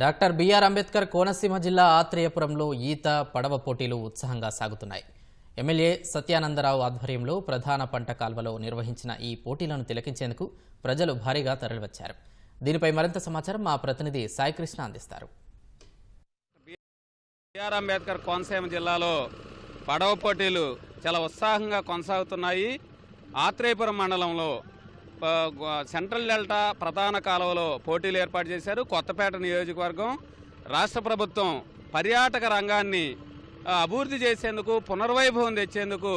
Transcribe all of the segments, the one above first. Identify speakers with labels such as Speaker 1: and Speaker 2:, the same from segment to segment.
Speaker 1: Doctor BR Ambedkar Konaseema జిల్లా ఆత్రేయపురంలో ఈత పడవ పోటీలు ఉత్సాహంగా సాగుతున్నాయి. ఎమ్మెల్యే సత్యానందరావు ఆధ్వర్యంలో ప్రధాన పంట కాల్వలో నిర్వహించిన ఈ పోటీలను తిలకించేందుకు ప్రజలు భారీగా తరలివచ్చారు. దీనిపై మరింత సమాచారం మా ప్రతినిధి సాయికృష్ణ అందిస్తారు.
Speaker 2: బిఆర్ అంబేద్కర్ కోనసీమ జిల్లాలో పడవ పోటీలు చాలా ఉత్సాహంగా కొనసాగుతున్నాయి. ఆత్రేయపురం మండలంలో సెంట్రల్ డెల్టా ప్రధాన కాలువలో పోటీలు ఏర్పాటు చేశారు. కొత్తపేట నియోజకవర్గం రాష్ట్ర ప్రభుత్వం పర్యాటక రంగాన్ని అభివృద్ధి చేసేందుకు పునర్వైభవం తెచ్చేందుకు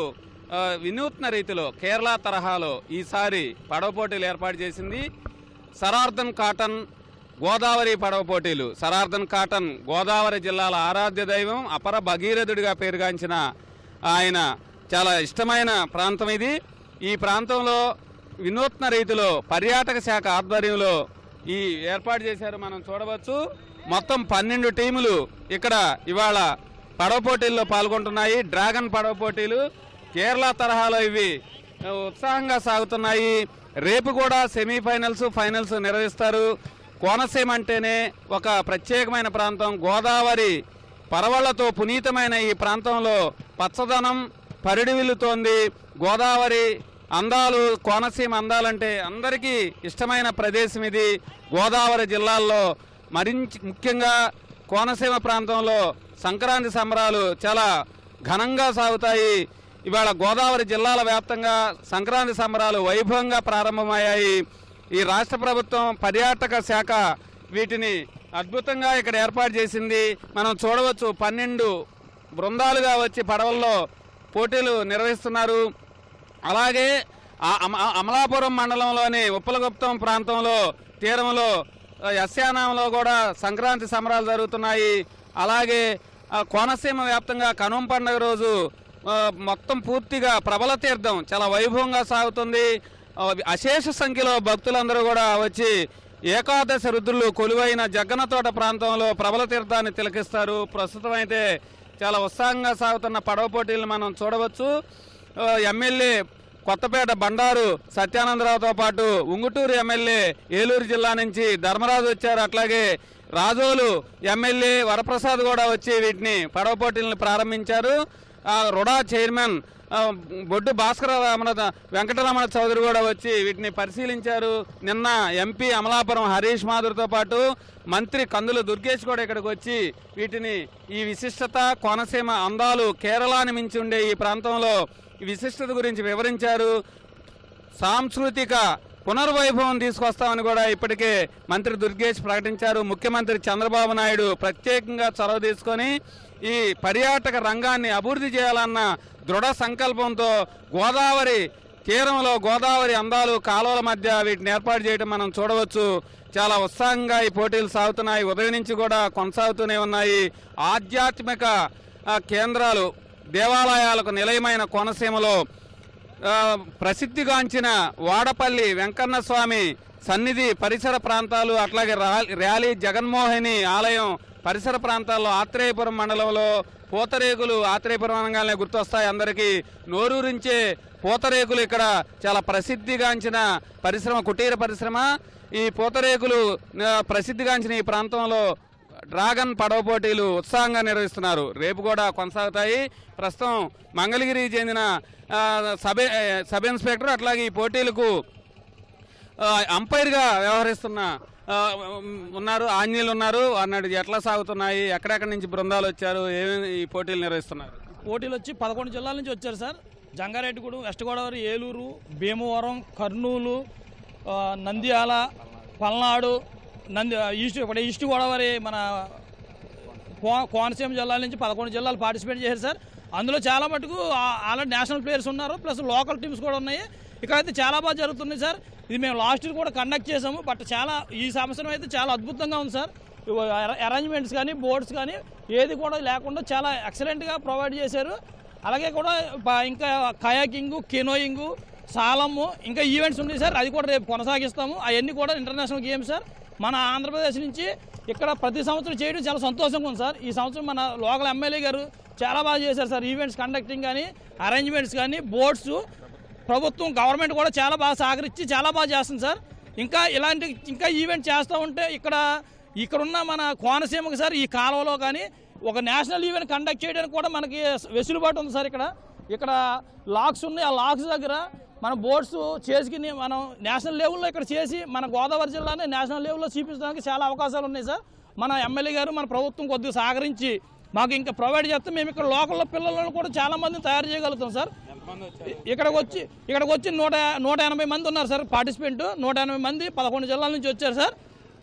Speaker 2: వినూత్న రీతిలో కేరళ తరహాలో ఈసారి పడవ పోటీలు ఏర్పాటు చేసింది. సరార్థన్ కాటన్ గోదావరి పడవ పోటీలు. సరార్థన్ కాటన్ గోదావరి జిల్లాల ఆరాధ్య దైవం అపర భగీరథుడిగా పేరుగాంచిన ఆయన. చాలా ఇష్టమైన ప్రాంతం ఇది. ఈ ప్రాంతంలో వినూత్న రీతిలో పర్యాటక శాఖ ఆధ్వర్యంలో ఈ ఏర్పాటు చేశారు మనం చూడవచ్చు. మొత్తం పన్నెండు టీములు ఇక్కడ ఇవాళ పడవ పోటీల్లో పాల్గొంటున్నాయి. డ్రాగన్ పడవ పోటీలు కేరళ తరహాలో ఇవి ఉత్సాహంగా సాగుతున్నాయి. రేపు కూడా సెమీఫైనల్స్ ఫైనల్స్ నిర్వహిస్తారు. కోనసీమ అంటేనే ఒక ప్రత్యేకమైన ప్రాంతం. గోదావరి పరవళ్ళతో పునీతమైన ఈ ప్రాంతంలో పచ్చదనం పరిడివిల్లుతోంది. గోదావరి అందాలు కోనసీమ అందాలంటే అందరికీ ఇష్టమైన ప్రదేశం ఇది. గోదావరి జిల్లాల్లో మరించి ముఖ్యంగా కోనసీమ ప్రాంతంలో సంక్రాంతి సంబరాలు చాలా ఘనంగా సాగుతాయి. ఇవాళ గోదావరి జిల్లాల వ్యాప్తంగా సంక్రాంతి సంబరాలు వైభవంగా ప్రారంభమయ్యాయి. ఈ రాష్ట్ర ప్రభుత్వం పర్యాటక శాఖ వీటిని అద్భుతంగా ఇక్కడ ఏర్పాటు చేసింది. మనం చూడవచ్చు పన్నెండు బృందాలుగా వచ్చి పడవల్లో పోటీలు నిర్వహిస్తున్నారు. అలాగే ఆ అమలాపురం మండలంలోని ఉప్పలగుప్తం ప్రాంతంలో తీరంలో ఆ, యస్యానాంలో కూడా సంక్రాంతి సంబరాలు జరుగుతున్నాయి. అలాగే కోనసీమ వ్యాప్తంగా కనుమ పండుగ రోజు మొత్తం పూర్తిగా ప్రబల తీర్థం చాలా వైభవంగా సాగుతుంది. అశేష సంఖ్యలో భక్తులందరూ కూడా వచ్చి ఏకాదశి రుద్రులు కొలువైన జగ్గనతోట ప్రాంతంలో ప్రబల తీర్థాన్ని తిలకిస్తారు. ప్రస్తుతం అయితే చాలా ఉత్సాహంగా సాగుతున్న పడవ పోటీలు మనం చూడవచ్చు. ఎమ్మెల్యే కొత్తపేట బండారు సత్యానందరావుతో పాటు ఉంగుటూరు ఎమ్మెల్యే ఏలూరు జిల్లా నుంచి ధర్మరాజు వచ్చారు. అట్లాగే రాజోలు ఎమ్మెల్యే వరప్రసాద్ కూడా వచ్చి వీటిని పడవ పోటీలను ప్రారంభించారు. ఆ, రుడా చైర్మన్ బొడ్డు భాస్కర రమణ వెంకటరమణ చౌదరి కూడా వచ్చి వీటిని పరిశీలించారు. నిన్న ఎంపీ అమలాపురం హరీష్ మాధుర్తో పాటు మంత్రి కందుల దుర్గేష్ కూడా ఇక్కడికి వచ్చి వీటిని ఈ విశిష్టత కోనసీమ అందాలు కేరళాని మించి ఉండే ఈ ప్రాంతంలో ఈ విశిష్టత గురించి వివరించారు. సాంస్కృతిక పునర్వైభవం తీసుకొస్తామని కూడా ఇప్పటికే మంత్రి దుర్గేష్ ప్రకటించారు. ముఖ్యమంత్రి చంద్రబాబు నాయుడు ప్రత్యేకంగా చొరవ తీసుకొని ఈ పర్యాటక రంగాన్ని అభివృద్ధి చేయాలన్న దృఢ సంకల్పంతో గోదావరి తీరంలో గోదావరి అందాలు కాలువల మధ్య వీటిని ఏర్పాటు చేయడం మనం చూడవచ్చు. చాలా ఉత్సాహంగా ఈ పోటీలు సాగుతున్నాయి. ఉదయం నుంచి కూడా కొనసాగుతూనే ఉన్నాయి. ఆధ్యాత్మిక కేంద్రాలు దేవాలయాలకు నిలయమైన కోనసీమలో ప్రసిద్ధిగాంచిన వాడపల్లి వెంకన్న స్వామి సన్నిధి పరిసర ప్రాంతాలు అట్లాగే ర్యాలీ జగన్మోహిని ఆలయం పరిసర ప్రాంతాల్లో ఆత్రేయపురం మండలంలో పూతరేకులు ఆత్రేయపురం అనగానే గుర్తొస్తాయి. అందరికీ నోరూరించే పూతరేకులు ఇక్కడ చాలా ప్రసిద్ధిగాంచిన పరిశ్రమ కుటీర పరిశ్రమ. ఈ పూతరేకులు ప్రసిద్ధిగాంచిన ఈ ప్రాంతంలో డ్రాగన్ పడవ పోటీలు ఉత్సాహంగా నిర్వహిస్తున్నారు. రేపు కూడా కొనసాగుతాయి. ప్రస్తుతం మంగళగిరికి చెందిన సబ్ సబ్ ఇన్స్పెక్టర్ అట్లాగే ఈ పోటీలకు అంపైర్గా వ్యవహరిస్తున్న ఉన్నారు ఆంజనేయులు ఉన్నారు అన్నాడు ఎట్లా సాగుతున్నాయి? ఎక్కడెక్కడి నుంచి బృందాలు వచ్చారు? ఏమేమి ఈ పోటీలు నిర్వహిస్తున్నారు?
Speaker 3: పోటీలు వచ్చి పదకొండు జిల్లాల నుంచి వచ్చారు sir. Jangareddygudem west Godavari Eluru Bhimavaram Kurnool Nandyal Palnadu Nandi east ఇప్పుడు ఈస్ట్ గోదావరి మన కో- కోనసీమ జిల్లాల నుంచి పదకొండు జిల్లాలు పార్టిసిపేట్ చేశారు సార్. అందులో చాలా మటుకు ఆల్రెడీ నేషనల్ ప్లేయర్స్ ఉన్నారు ప్లస్ లోకల్ టీమ్స్ కూడా ఉన్నాయి. ఇక్కడైతే చాలా బాగా జరుగుతుంది సార్. ఇది మేము లాస్ట్ ఇయర్ కూడా కండక్ట్ చేసాము బట్ చాలా ఈ సంవత్సరం అయితే చాలా అద్భుతంగా ఉంది సార్. అరేంజ్మెంట్స్ కానీ బోర్డ్స్ కానీ ఏది కూడా లేకుండా చాలా ఎక్సలెంట్గా ప్రొవైడ్ చేశారు. అలాగే కూడా ఇంకా కయాకింగ్ కెనోయింగ్ సాలము ఇంకా ఈవెంట్స్ ఉన్నాయి సార్. అది కూడా రేపు కొనసాగిస్తాము. అవన్నీ కూడా ఇంటర్నేషనల్ గేమ్స్ సార్. మన ఆంధ్రప్రదేశ్ నుంచి ఇక్కడ ప్రతి సంవత్సరం చేయడం చాలా సంతోషంగా ఉంది సార్. ఈ సంవత్సరం మన లోకల్ ఎమ్మెల్యే గారు చాలా బాగా చేశారు సార్. ఈవెంట్స్ కండక్టింగ్ కానీ అరేంజ్మెంట్స్ కానీ బోర్డ్స్ ప్రభుత్వం గవర్నమెంట్ కూడా చాలా బాగా సహకరించి చాలా బాగా చేస్తుంది సార్. ఇంకా ఇలాంటి ఇంకా ఈవెంట్ చేస్తూ ఉంటే ఇక్కడ ఇక్కడున్న మన కోనసీమకి సార్ ఈ కాలువలో కానీ ఒక నేషనల్ ఈవెంట్ కండక్ట్ చేయడానికి కూడా మనకి వెసులుబాటు ఉంది సార్ ఇక్కడ. ఇక్కడ లాక్స్ ఉన్నాయి. ఆ లాక్స్ దగ్గర మన బోట్స్ చేసుకుని మనం నేషనల్ లెవెల్లో ఇక్కడ చేసి మన గోదావరి జిల్లాని నేషనల్ లెవెల్లో చూపించడానికి చాలా అవకాశాలు ఉన్నాయి సార్. మన ఎమ్మెల్యే గారు మన ప్రభుత్వం కొద్దిగా సహకరించి మాకు ఇంకా ప్రొవైడ్ చేస్తే మేము ఇక్కడ లోకల్లో పిల్లలను కూడా చాలామందిని తయారు చేయగలుగుతాం సార్. ఇక్కడికి వచ్చి ఇక్కడికి వచ్చి నూట నూట ఎనభై మంది ఉన్నారు సార్ పార్టిసిపెంట్. నూట ఎనభై మంది పదకొండు జిల్లాల నుంచి వచ్చారు సార్.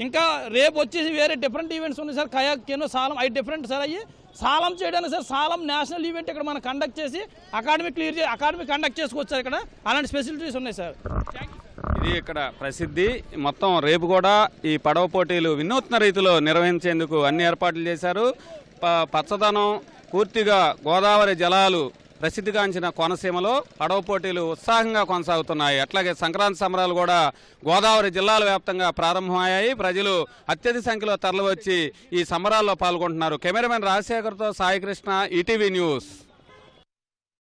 Speaker 3: ఇంకా రేపు వచ్చేసి వేరే డిఫరెంట్ ఈవెంట్స్ ఉన్నాయి సార్. కయాక్ సాలం అవి డిఫరెంట్ సార్ అయ్యి సాలం చేయడానికి సార్ సాలం నేషనల్ ఈవెంట్ ఇక్కడ మనం కండక్ట్ చేసి అకాడమీ క్లియర్ చేసి అకాడమీ కండక్ట్ చేసుకోవచ్చు సార్ ఇక్కడ. అలాంటి ఫెసిలిటీస్ ఉన్నాయి సార్.
Speaker 2: ఇది ఇక్కడ ప్రసిద్ధి. మొత్తం రేపు కూడా ఈ పడవ పోటీలు వినూత్న రీతిలో నిర్వహించేందుకు అన్ని ఏర్పాట్లు చేశారు. ప- పచ్చదనం పూర్తిగా గోదావరి జలాలు ప్రసిద్ధిగాంచిన కోనసీమలో పడవ పోటీలు ఉత్సాహంగా కొనసాగుతున్నాయి. అట్లాగే సంక్రాంతి సంబరాలు కూడా గోదావరి జిల్లాల వ్యాప్తంగా ప్రారంభమయ్యాయి. ప్రజలు అత్యధిక సంఖ్యలో తరలివచ్చి ఈ సంబరాల్లో పాల్గొంటున్నారు. కెమెరామెన్ రాజశేఖర్తో సాయికృష్ణ ఈటీవీ న్యూస్.